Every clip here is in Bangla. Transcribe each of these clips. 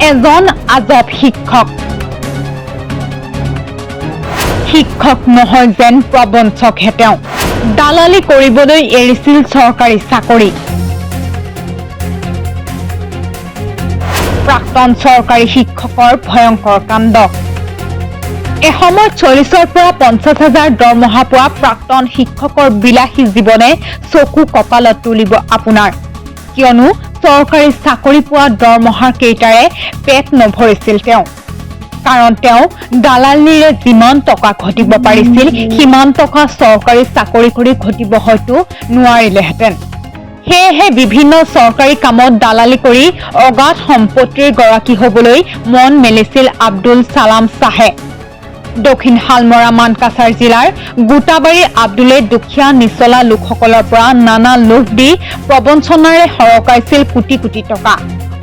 এজন আজব শিক্ষক। শিক্ষক নহয় যেন প্ৰবঞ্চকহে তেওঁ। দালালি কৰিবলৈ এৰিছিল চৰকাৰী চাকৰি। প্ৰাক্তন চৰকাৰী শিক্ষকৰ ভয়ংকৰ কাণ্ড। এসময়ত চল্লিছৰ পৰা পঞ্চাছ হাজাৰ দৰমহা পোৱা প্ৰাক্তন শিক্ষকৰ বিলাসী জীৱনে চকু কপালত তুলিব আপোনাৰ। কিয়নো চৰকাৰী চাকৰি পোৱা দৰমহাৰ কেইটাৰে পেট নভৰিছিল তেওঁ। কাৰণ তেওঁ দালালিৰে যিমান টকা ঘটিব পাৰিছিল সিমান টকা চৰকাৰী চাকৰি কৰি ঘটিব হয়তো নোৱাৰিলেহেঁতেন। সেয়েহে বিভিন্ন চৰকাৰী কামত দালালি কৰি অগাধ সম্পত্তিৰ গৰাকী হ'বলৈ মন মেলিছিল আব্দুল চালাম শ্বাহে। দক্ষিণ শালমৰা, মানকাছাৰ জিলাৰ গোটাবাৰী, আব্দুলে দুখীয়া, নিচলা লোকসকলৰ পৰা নানা লোভ দি প্ৰবঞ্চনাৰে সৰকাইছিল কোটি কোটি টকা।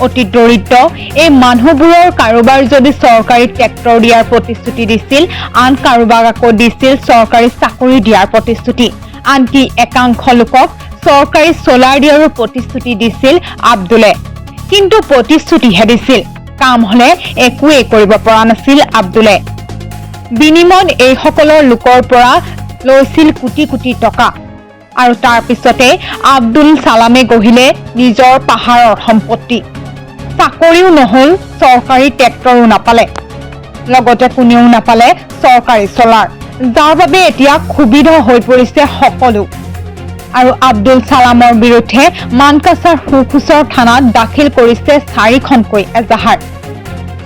অতি দৰিদ্ৰ, এই মানুহবোৰৰ কাৰোবাৰ যদি চৰকাৰী ট্ৰেক্টৰ দিয়াৰ প্ৰতিশ্ৰুতি দিছিল, আন কাৰোবাক আকৌ দিছিল চৰকাৰী চাকৰি দিয়াৰ প্ৰতিশ্ৰুতি। আনকি একাংশ লোকক চৰকাৰী চলাৰ দিয়াৰো প্ৰতিশ্ৰুতি দিছিল আব্দুলে। কিন্তু প্ৰতিশ্ৰুতিহে দিছিল। কাম হলে একোৱেই কৰিব পৰা নাছিল আব্দুলে। বিনিময়ত এইসকলৰ লোকৰ পৰা লৈছিল কোটি কোটি টকা। আৰু তাৰ পিছতে আব্দুল চালামে গঢ়িলে নিজৰ পাহাৰৰ সম্পত্তি। চাকৰিও নহল চৰকাৰী ট্ৰেক্টৰো নাপালে। লগতে কোনেও নাপালে চৰকাৰী চলাৰ। যাৰ বাবে এতিয়া ক্ষুবিধ হৈ পৰিছে সকলো। আৰু আব্দুল চালামৰ বিৰুদ্ধে মানকাছাৰ সুখোচৰ থানাত দাখিল কৰিছে চাৰিখনকৈ এজাহাৰ।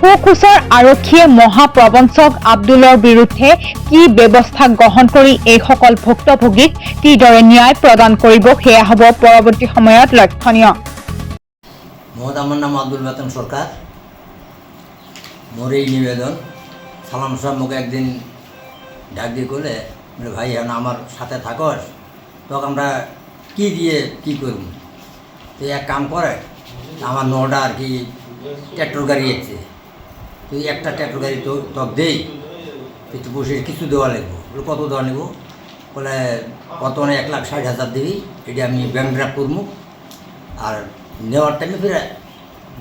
সুখোচৰ আৰক্ষীয়ে মহাপ্ৰবঞ্চক আব্দুলৰ বিৰুদ্ধে কি ব্যৱস্থা গ্ৰহণ কৰি এইসকল ভুক্তভোগীক কিদৰে ন্যায় প্ৰদান কৰিব, সেয়া হ'ব পৰৱৰ্তী সময়ত লক্ষণীয়। মোহাম্মদ আমার নাম আব্দুল বেতন সরকার মোর এই নিবেদন, সালাম সাহেব মুখে একদিন ডাক দিয়ে করলে বলে, ভাই, এখন আমার সাথে থাকস তখন আমরা কি দিয়ে কি করব তো এক কাম করে আমার নটা আর কি ট্র্যাক্টর গাড়ি এসছে তুই একটা গাড়ি তো তক দেই তুই তো বসে কিছু দেওয়া লাগবো। বলে, কত দেওয়া নেব বলে কত মানে এক লাখ ষাট হাজার দিবি, এটা আমি ব্যাংক ড্রাফট করব। আর নেওয়ার টাইমে ফিরে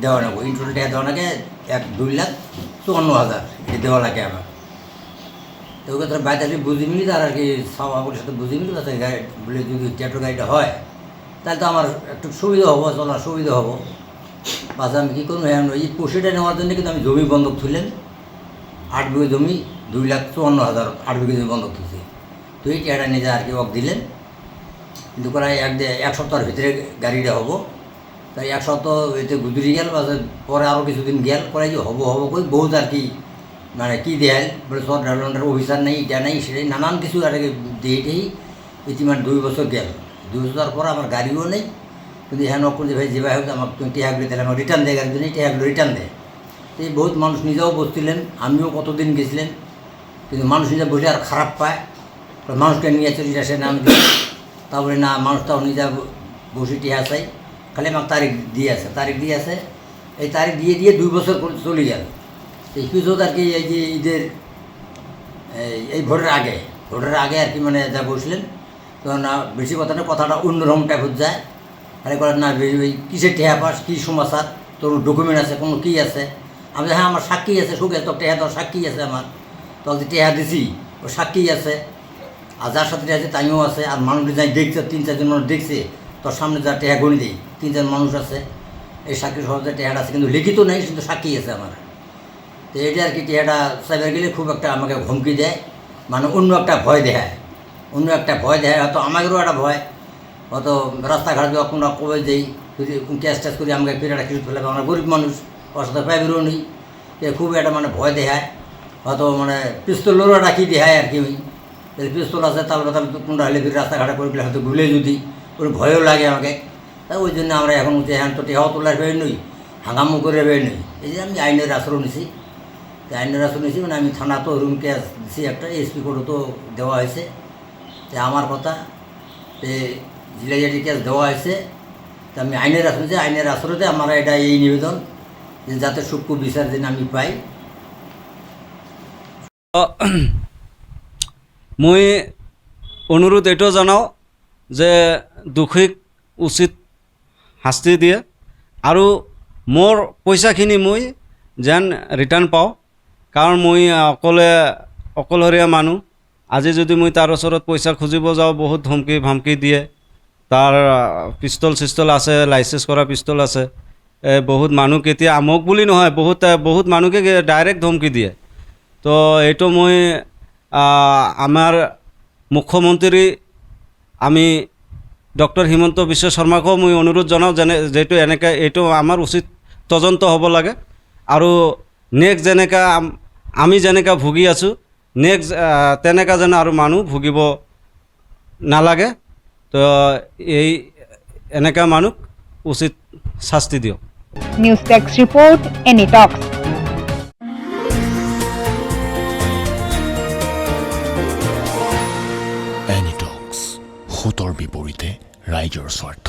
দেওয়া নেব ইন্টারনেট দেওয়া লাগে এক, দুই লাখ চুয়ান্ন হাজার, এটা দেওয়া লাগে আমার। তো ওকে তোর বাইরে আসলে বুঝি মিলি তার আর কি সভাপতির সাথে বুঝি মিলি তাতে গাড়ি বলে যদি ট্যাক্টর গাড়িটা হয়, তাহলে তো আমার একটু সুবিধা হব, চলার সুবিধা হব। বাস আমি কী করব? হ্যাঁ এই পশুটা নেওয়ার জন্য কিন্তু আমি জমি বন্ধক তুললেন। আট বিঘে জমি, দুই লাখ চুয়ান্ন হাজার আট বিঘে জমি বন্ধক তুলছি। তো এই টাকাটা নিজে আর কি ওক দিলেন। কিন্তু প্রায় এক এক সপ্তাহের ভিতরে গাড়িটা হব। তাই এক সপ্তাহ এতে গুজরি গেল বা পরে আরও কিছুদিন গেল। পরে যে হব হব কই, বহুত আর কি মানে কি দেয়াল বলে সব ডেভেলপমেন্টের অফিসার নেই, এটা নেই সেটাই নানান কিছু আর কি দিয়েটেই ইতিমান দুই বছর গেল। দুই বছর পর আমার গাড়িও নেই। কিন্তু হ্যাঁ নক করছে ভাই যে ভাই হোক আমার তুমি টিহাগুলি আমার রিটার্ন দেয় একদিনই টিহাগুলো রিটার্ন দেয়। এই বহুত মানুষ নিজেও বসছিলেন, আমিও কতদিন গেছিলেন, কিন্তু মানুষ নিজে বসে আর খারাপ পায়। মানুষকে নিয়ে চলে আসে নাম দিয়ে। তারপরে না মানুষটাও নিজে বসে টিহা চাই খালি আমার তারিখ দিয়ে আছে, তারিখ দিয়ে আছে। এই তারিখ দিয়ে দিয়ে দুই বছর চলে গেল। এই পিছত আর কি, এই যে ঈদের, এই- ভোটের আগে ভোটের আগে আর কি মানে যা বসলেন, তো না, বেশি কথা না, কথাটা অন্যরকম টাইপের যায়। আরে করে না ওই কিসের টেহা পাস? কী সমাচার তোর ডকুমেন্ট আছে কোনো কী আছে? আমি বলি, হ্যাঁ আমার সাক্ষী আছে সুখে তোর টেহা তোর সাক্ষী আছে আমার। যে টেহা দিছি ওর সাক্ষী আছে। আর যার সাথে আছে তাইও আছে। আর মানুষ যাই দেখছে তিন চারজন মানুষ দেখছে তোর সামনে যা টেহা গণি দিই তিন চার মানুষ আছে। এই সাক্ষী সহজে টেহাটা আছে কিন্তু লিখিত নেই কিন্তু সাক্ষী আছে আমার। তো এটা আর কি টেহাটা সাইবার গেলে খুব একটা আমাকে হুমকি দেয়। মানে অন্য একটা ভয় দেখায়। অন্য একটা ভয় দেখায় হয়তো আমাদেরও একটা ভয়। হয়তো রাস্তাঘাট দিয়ে কোনো কবে যদি ক্যাশ ট্যাশ করে আমাকে ফিরে একটা ফেলে আমরা গরিব মানুষ, ওর সাথে পাইবেরও নেই। এ খুব একটা মানে ভয় দেখায়। হয়তো মানে পিস্তলেরও একটা কী দেখায় আর কি যদি পিস্তল আছে তাহলে তাহলে কোনটা হলে ফিরে রাস্তাঘাটে করে গেলে হয়তো ভুলে যদি। ওর ভয়ও লাগে আমাকে। তা ওই জন্য আমরা এখন উঠে হ্যাঁ তো টেহাও তোলার বের নই, হাঙ্গামো করে বের নই। এই যে আমি আইনের আশ্রয় নিছি। আইনের আশ্রয় নিছি মানে আমি থানা তো রুম ক্যাশ দিছি একটা এসপি কোর্টও তো দেওয়া হয়েছে। আমার কথা যে জিলাইয়াটি কেস দেওয়া হয়েছে তো আমি আইনের আশ্রয় আইনের আশ্রয়তে আমার এটা এই নিবেদন যে যাতে সূক্ষ্ম বিচার যেন আমি পাই মই অনুৰোধ এইটো জনাওঁ যে দোষীক উচিত শাস্তি দিয়ে আৰু মোৰ পইচাখিনি মই যেন ৰিটাৰ্ণ পাওঁ কাৰণ মই অকলে অকলশৰীয়া মানুহ আজি যদি মই তাৰ ওচৰত পইচা খুজিব যাওঁ বহুত ধমকি ভামকি দিয়ে তাৰ পিষ্টল চিষ্টল আছে, লাইচেঞ্চ কৰা পিষ্টল আছে। বহুত মানুহ কেতিয়া মোক বুলি নহয়, বহুত বহুত মানুহকে ডাইৰেক্ট ধমকি দিয়ে। তো এইটো মই আমাৰ মুখ্যমন্ত্ৰী, আমি ডক্টৰ হিমন্ত বিশ্ব শৰ্মাকো মই অনুৰোধ জনাওঁ, যেনে, যিহেতু এনেকৈ, এইটো আমাৰ উচিত তদন্ত হ'ব লাগে। আৰু নেক্সট যেনেকৈ, আমি যেনেকৈ ভুগি আছোঁ, নেক্সট তেনেকৈ যেন আৰু মানুহ ভুগিব নালাগে। তো এই এনেকুৱা মানুহ উচিত শাস্তি দিয়ক। নিউজ ডেস্ক ৰিপৰ্ট এনি টক্স এনিটক্স সুতৰ বিপৰীতে ৰাইজৰ স্বাৰ্থ।